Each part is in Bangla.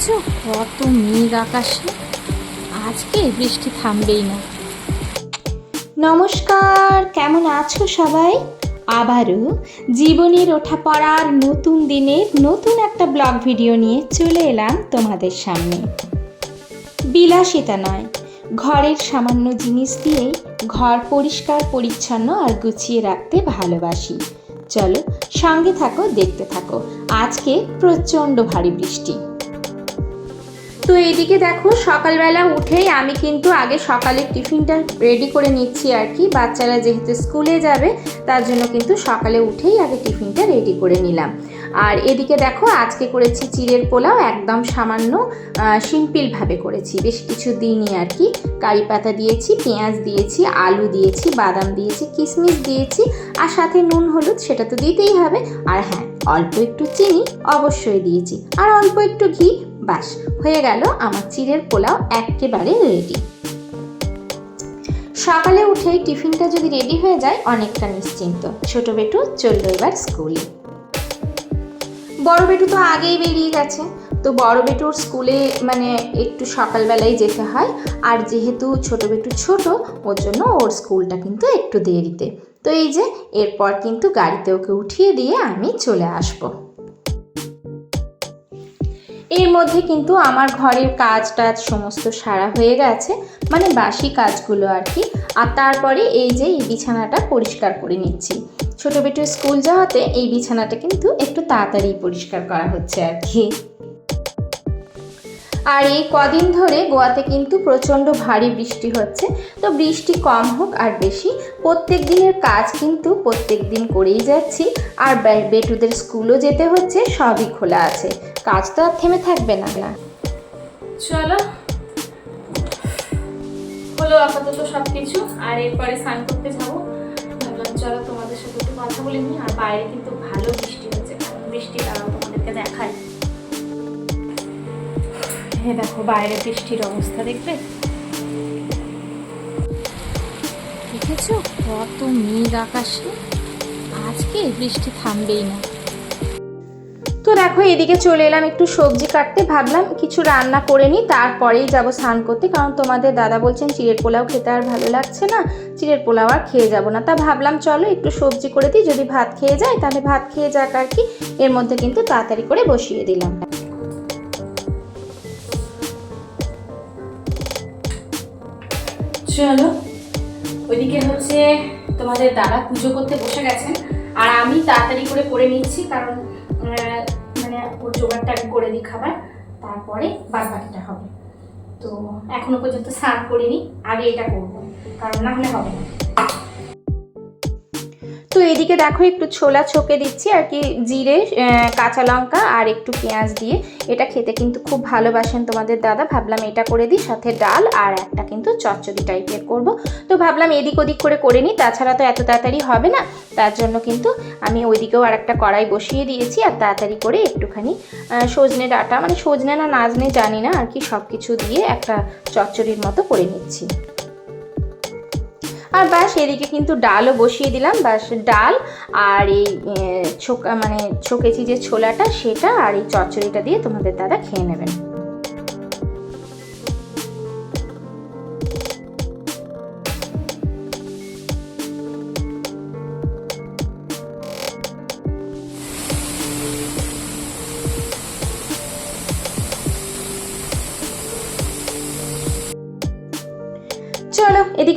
দেখেছ? কত মেঘ আকাশে। আজকে বৃষ্টি থামবেই না। নমস্কার, কেমন আছো সবাই? আবারও জীবনের ওঠা পড়ার নতুন দিনের নতুন একটা ব্লগ ভিডিও নিয়ে চলে এলাম তোমাদের সামনে। বিলাসিতা নয়, ঘরের সামান্য জিনিস দিয়েই ঘর পরিষ্কার, পরিচ্ছন্ন আর গুছিয়ে রাখতে ভালোবাসি। চলো সঙ্গে থাকো, দেখতে থাকো। আজকে প্রচণ্ড ভারী বৃষ্টি। তো এইদিকে দেখো, সকালবেলা উঠেই আমি কিন্তু আগে সকালের টিফিনটা রেডি করে নিচ্ছি আর কি। বাচ্চারা যেহেতু স্কুলে যাবে, তার জন্য কিন্তু সকালে উঠেই আগে টিফিনটা রেডি করে নিলাম। আর এদিকে দেখো, আজকে করেছি চিড়ের পোলাও, একদম সামান্য সিম্পিলভাবে করেছি। বেশ কিছু দিনই আর কি। কারি পাতা দিয়েছি, পেঁয়াজ দিয়েছি, আলু দিয়েছি, বাদাম দিয়েছি কিশমিশ দিয়েছি, আর সাথে নুন, হলুদ, সেটা তো দিতেই হবে। আর হ্যাঁ অল্প একটু চিনি, অবশ্যই দিয়েছি। আর অল্প একটু ঘি বাস। হয়ে গেল আমার চিড়ের পোলাও একেবারে রেডি সকালে উঠেই টিফিনটা যদি রেডি হয়ে যায়, অনেকটা নিশ্চিন্ত। ছোট বেটু চলল এবার স্কুলে বড় বেটু তো আগেই বেরিয়ে গেছে। তো বড় বেটুর স্কুলে মানে একটু সকালবেলায় যেতে হয়। আর যেহেতু ছোট বেটু ছোট, ওর জন্য ওর স্কুলটা কিন্তু একটু দেরিতে। তো এই যে, এরপর কিন্তু গাড়িতে ওকে উঠিয়ে দিয়ে আমি চলে আসব। এর মধ্যে কিন্তু আমার ঘরের কাজ টাজ সমস্ত সারা হয়ে গেছে মানে বাসি কাজগুলো আর কি। আর তারপরে এই যে এই বিছানাটা পরিষ্কার করে নিচ্ছি। ছোটো বেটুর স্কুল যাওয়াতে এই বিছানাটা কিন্তু একটু তাড়াতাড়ি পরিষ্কার করা হচ্ছে আর কি। আর এই কদিন ধরে গোয়াতে কিন্তু প্রচণ্ড ভারী বৃষ্টি হচ্ছে। তো বৃষ্টি কম হোক আর বেশি, প্রত্যেক দিনের কাজ কিন্তু প্রত্যেক দিন করেই যাচ্ছি। আর বেটুদের স্কুলও যেতে হচ্ছে, সবই খোলা আছে। কাজ তো আর থেমে থাকবে না। না চলো। হলো আপাতত সব কিছু আর এরপরে স্নান করতে যাব। ভাবলাম চলো তোমাদের সাথে একটু কথা বলে নিই, আর বাইরে কিন্তু ভালো বৃষ্টি হচ্ছে বৃষ্টি তোমাদেরকে দেখায় হে দেখো বাইরে বৃষ্টির অবস্থা দেখবে। দেখেছ? কত মেঘ আকাশে। আজকে বৃষ্টি থামবেই না। তো দেখো এদিকে চলে এলাম একটু সবজি কাটতে। ভাবলাম কিছু রান্না করে নিই তারপরেই যাব স্নান করতে। কারণ তোমাদের দাদা বলছেন চিড়ের পোলাও খেতে আর ভালো লাগছে না। চিড়ের পোলাও আর খেয়ে যাব না। তা ভাবলাম চলো একটু সবজি করে দিই। যদি ভাত খেয়ে যায় তাহলে ভাত খেয়ে যাক আর কি। এর মধ্যে কিন্তু তাড়াতাড়ি করে বসিয়ে দিলাম। চলো ওইদিকে হচ্ছে তোমাদের দাদা পুজো করতে বসে গেছেন। আর আমি তাড়াতাড়ি করে করে নিচ্ছি, কারণ মানে ওর জোগাড়টা আমি করে দিই খাবার। তারপরে বাদ বাকিটা হবে। তো এখনও পর্যন্ত স্নান করিনি, আগে এটা করব, কারণ না হলে হবে না। তো এদিকে দেখো একটু ছোলা ছকে দিচ্ছি আর কি জিরে কাঁচা লঙ্কা আর একটু পেঁয়াজ দিয়ে। এটা খেতে কিন্তু খুব ভালোবাসেন তোমাদের দাদা। ভাবলাম এটা করে দিই, সাথে ডাল আর একটা কিন্তু চচ্চড়ি টাইপের করব। তো ভাবলাম এদিক ওদিক করে করে নিই, তাছাড়া তো এত তাড়াতাড়ি হবে না। তার জন্য কিন্তু আমি ওইদিকেও আর একটা কড়াই বসিয়ে দিয়েছি আর তাড়াতাড়ি করে একটুখানি সজনে ডাঁটা মানে সজনে না নাজনে জানি না আর কি সব কিছু দিয়ে একটা চচ্চড়ির মতো করে নিচ্ছি। আর ব্যাস, এদিকে কিন্তু ডালও বসিয়ে দিলাম। ব্যাস, ডাল আর এই ছোকা মানে ছোকেছি যে ছোলাটা, সেটা আর এই চচ্চড়িটা দিয়ে তোমাদের দাদা খেয়ে নেবেন।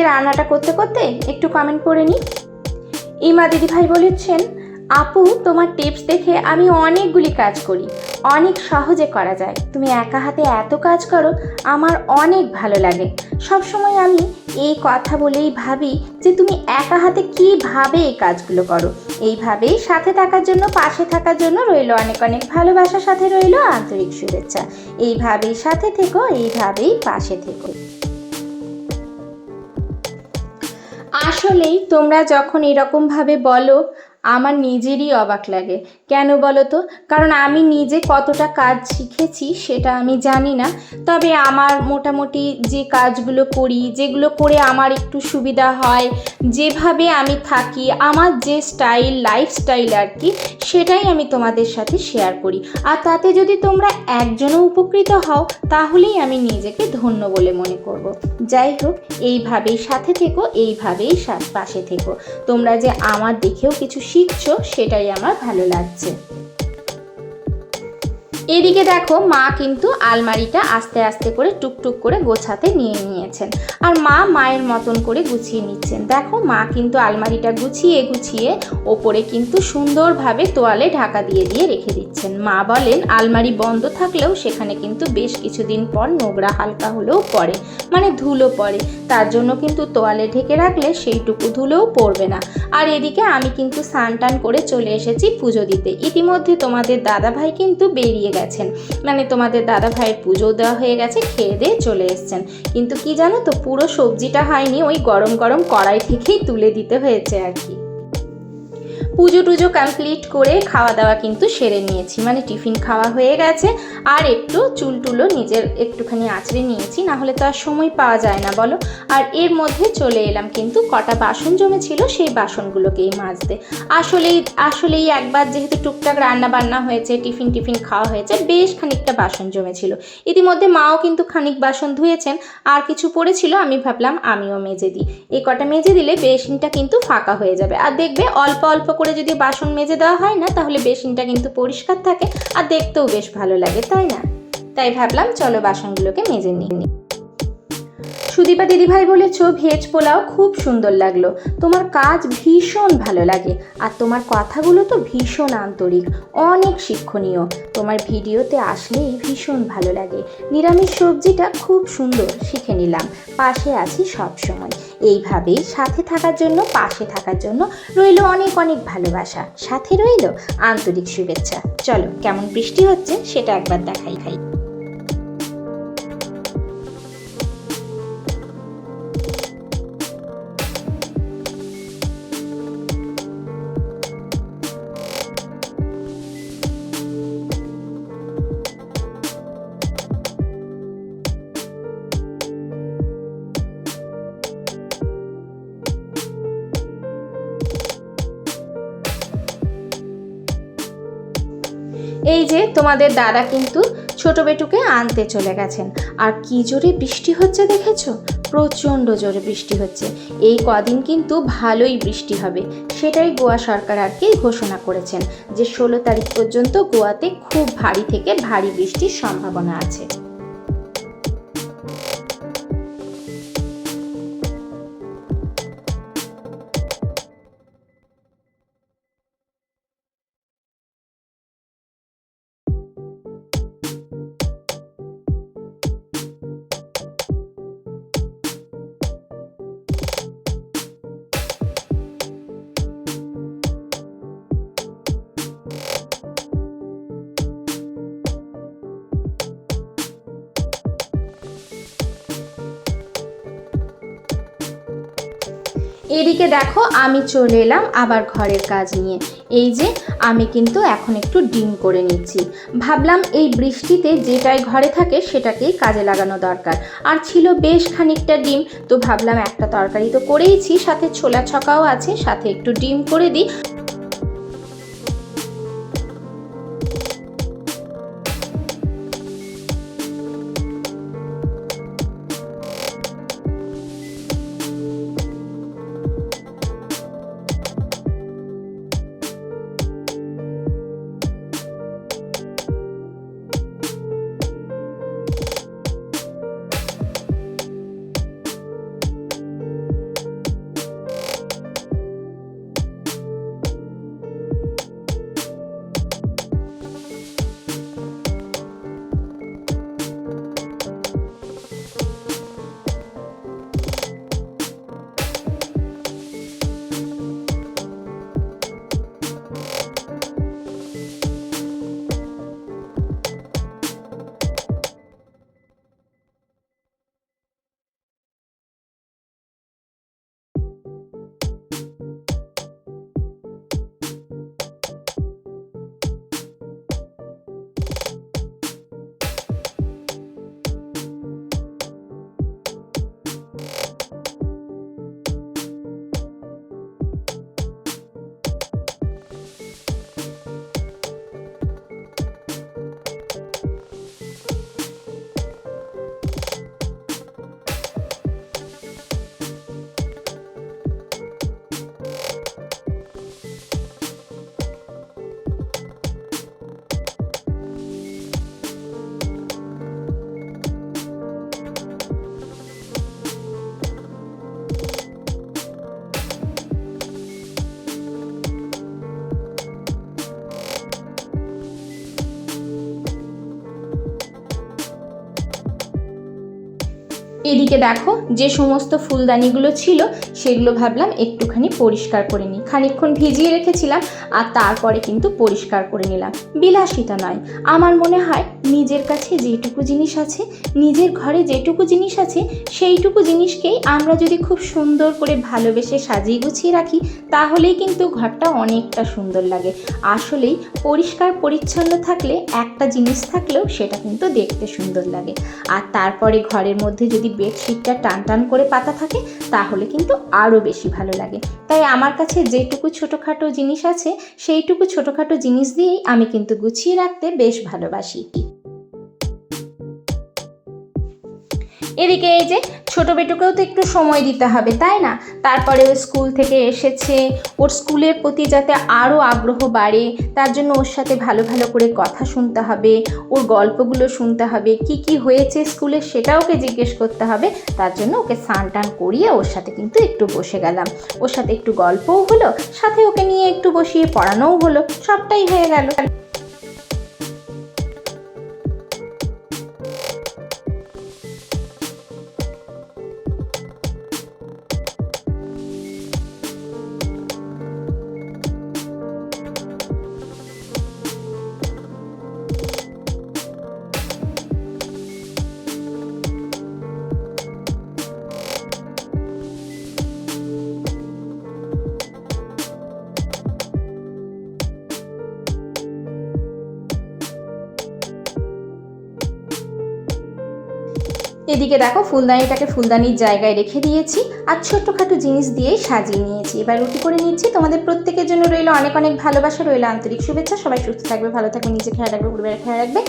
এদিকে রান্নাটা করতে করতে একটু কমেন্ট করে নিই ইমা দিদিভাই বলেছেন, আপু, তোমার টিপস দেখে আমি অনেকগুলি কাজ করি। অনেক সহজে করা যায়। তুমি একা হাতে এত কাজ করো, আমার অনেক ভালো লাগে। সব সময় আমি এই কথা বলেই ভাবি যে তুমি একা হাতে কীভাবে এই কাজগুলো করো। এইভাবেই সাথে থাকার জন্য, পাশে থাকার জন্য রইল অনেক অনেক ভালোবাসার সাথে রইল আন্তরিক শুভেচ্ছা। এইভাবেই সাথে থেকো, এইভাবেই পাশে থেকো। আসলেই তোমরা যখন এরকমভাবে বলো আমার নিজেরই অবাক লাগে। কেন বলো তো? কারণ আমি নিজে কতটা কাজ শিখেছি সেটা আমি জানি না। তবে আমার মোটামুটি যে কাজগুলো করি, যেগুলো করে আমার একটু সুবিধা হয়, যেভাবে আমি থাকি, আমার যে স্টাইল লাইফস্টাইল আর কি, সেটাই আমি তোমাদের সাথে শেয়ার করি। আর তাতে যদি তোমরা একজনও উপকৃত হও, তাহলেই আমি নিজেকে ধন্য বলে মনে করব। যাই হোক, এইভাবেই সাথে থেকো, এইভাবেই পাশে থেকো। তোমরা যে আমার দেখেও কিছু শিখছো সেটাই আমার ভালো লাগছে। এদিকে দেখো মা কিন্তু আলমারিটা আস্তে আস্তে করে টুকটুক করে গোছাতে নিয়ে নিয়েছেন। আর মা মায়ের মতন করে গুছিয়ে নিচ্ছেন। দেখো মা কিন্তু আলমারিটা গুছিয়ে গুছিয়ে ওপরে কিন্তু সুন্দরভাবে তোয়ালে ঢাকা দিয়ে দিয়ে রেখে দিচ্ছেন। মা বলেন, আলমারি বন্ধ থাকলেও সেখানে কিন্তু বেশ কিছুদিন পর নোংরা হালকা হলেও পড়ে মানে ধুলো পড়ে। তার জন্য কিন্তু তোয়ালে ঢেকে রাখলে সেইটুকু ধুলোও পড়বে না। আর এদিকে আমি কিন্তু স্নান টান করে চলে এসেছি পুজো দিতে। ইতিমধ্যে তোমাদের দাদা ভাই কিন্তু বেরিয়ে গেছেন। মানে তোমাদের দাদা ভাইয়ের পুজো দেওয়া হয়ে গেছে, খেয়ে দিয়ে চলে এসছেন। কিন্তু কি জানো তো, পুরো সবজিটা হয়নি, ওই গরম গরম কড়াই থেকেই তুলে দিতে হয়েছে আর কি। পুজো টুজো কমপ্লিট করে খাওয়া দাওয়া কিন্তু সেরে নিয়েছি। মানে টিফিন খাওয়া হয়ে গেছে, আর একটু চুল টুলো নিজের একটুখানি আঁচড়ে নিয়েছি না হলে তো আর সময় পাওয়া যায় না, বলো। আর এর মধ্যে চলে এলাম কিন্তু কটা বাসন জমেছিল, সেই বাসনগুলোকেই মাজতে। আসলেই আসলেই একবার যেহেতু টুকটাক রান্না বান্না হয়েছে, টিফিন টিফিন খাওয়া হয়েছে, বেশ খানিকটা বাসন জমেছিল। ইতিমধ্যে মাও কিন্তু খানিক বাসন ধুয়েছেন, আর কিছু পড়েছিল, আমি ভাবলাম আমিও মেজে দিই। এই কটা মেজে দিলে বেসিনটা কিন্তু ফাঁকা হয়ে যাবে, আর দেখবে অল্প অল্প করে যদি বাসন মেজে দেওয়া হয় না, তাহলে বেসিনটা কিন্তু পরিষ্কার থাকে আর দেখতেও বেশ ভালো লাগে, তাই না? তাই ভাবলাম চলো বাসনগুলোকে মেজে নিই। সুদীপা দিদিভাই বলেছ, ভেজ পোলাও খুব সুন্দর লাগল। তোমার কাজ ভীষণ ভালো লাগে আর তোমার কথাগুলো তো ভীষণ আন্তরিক, অনেক শিক্ষণীয়। তোমার ভিডিওতে আসলেই ভীষণ ভালো লাগে। নিরামিষ সবজিটা খুব সুন্দর, শিখে নিলাম। পাশে আছি সব সময় এইভাবেই সাথে থাকার জন্য, পাশে থাকার জন্য রইল অনেক অনেক ভালোবাসা। সাথে রইল আন্তরিক শুভেচ্ছা। চলো, কেমন বৃষ্টি হচ্ছে সেটা একবার দেখাই। খাই এই যে তোমাদের দাদা কিন্তু ছোট বেটুকে আনতে চলে গেছেন। আর কি জোরে বৃষ্টি হচ্ছে দেখেছ? প্রচণ্ড জোরে বৃষ্টি হচ্ছে। এই কদিন কিন্তু ভালোই বৃষ্টি হবে। সেটাই গোয়া সরকার আর কি ঘোষণা করেছেন যে ষোলো তারিখ পর্যন্ত গোয়াতে খুব ভারী থেকে ভারী বৃষ্টির সম্ভাবনা আছে। এদিকে দেখো আমি চলে এলাম আবার ঘরের কাজ নিয়ে। এই যে আমি কিন্তু এখন একটু ডিম করে নিচ্ছি। ভাবলাম এই বৃষ্টিতে যেটাই ঘরে থাকে সেটাকেই কাজে লাগানো দরকার। আর ছিল বেশ খানিকটা ডিম, তো ভাবলাম একটা তরকারি তো করেইছি, সাথে ছোলা ছকাও আছে, সাথে একটু ডিম করে দিই। এদিকে দেখো, যে সমস্ত ফুলদানিগুলো ছিল, সেগুলো ভাবলাম একটুখানি পরিষ্কার করে নিই। খানিকক্ষণ ভিজিয়ে রেখেছিলাম, আর তারপরে কিন্তু পরিষ্কার করে নিলাম। বিলাসিতা নয়। আমার মনে হয় নিজের কাছে যেটুকু জিনিস আছে, নিজের ঘরে যেটুকু জিনিস আছে, সেইটুকু জিনিসকেই আমরা যদি খুব সুন্দর করে ভালোবেসে সাজিয়ে গুছিয়ে রাখি, তাহলেই কিন্তু ঘরটা অনেকটা সুন্দর লাগে। আসলেই পরিষ্কার পরিচ্ছন্ন থাকলে, একটা জিনিস থাকলেও সেটা কিন্তু দেখতে সুন্দর লাগে। আর তারপরে ঘরের মধ্যে যদি বেডশিটটা টান টান করে পাতা থাকে, তাহলে কিন্তু আরও বেশি ভালো লাগে। তাই আমার কাছে যেটুকু ছোটোখাটো জিনিস আছে, সেইটুকু ছোটোখাটো জিনিস দিয়েই আমি কিন্তু গুছিয়ে রাখতে বেশ ভালোবাসি। এদিকে এই যে ছোটো বেটুকেও তো একটু সময় দিতে হবে, তাই না? তারপরে ও স্কুল থেকে এসেছে, ওর স্কুলের প্রতি যাতে আরও আগ্রহ বাড়ে, তার জন্য ওর সাথে ভালো ভালো করে কথা শুনতে হবে, ওর গল্পগুলো শুনতে হবে, কি কি হয়েছে স্কুলে সেটা ওকে জিজ্ঞেস করতে হবে, তার জন্য ওকে স্নান টান করিয়ে ওর সাথে কিন্তু একটু বসে গেলাম। ওর সাথে একটু গল্পও হলো, সাথে ওকে নিয়ে একটু বসিয়ে পড়ানোও হলো, সবটাই হয়ে গেল। এদিকে দেখো ফুলদানিটাকে ফুলদানির জায়গায় রেখে দিয়েছি আর ছোট্টখাটো জিনিস দিয়েই সাজিয়ে নিয়েছি। এবার রুটি করে নিচ্ছি। তোমাদের প্রত্যেকের জন্য রইল অনেক অনেক ভালোবাসা, রইল আন্তরিক শুভেচ্ছা। সবাই সুস্থ থাকবে, ভালো থাকবে, নিজে খেয়াল রাখবে, পরিবারের খেয়াল রাখবে।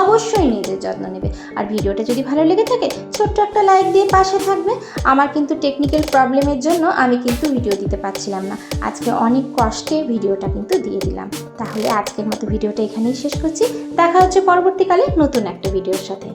অবশ্যই নিজের যত্ন নেবে। আর ভিডিওটা যদি ভালো লেগে থাকে, ছোট্ট একটা লাইক দিয়ে পাশে থাকবে। আমার কিন্তু টেকনিক্যাল প্রবলেমের জন্য আমি কিন্তু ভিডিও দিতে পারছিলাম না। আজকে অনেক কষ্টে ভিডিওটা কিন্তু দিয়ে দিলাম। তাহলে আজকের মতো ভিডিওটা এখানেই শেষ করছি। দেখা হচ্ছে পরবর্তীকালে নতুন একটা ভিডিওর সাথে।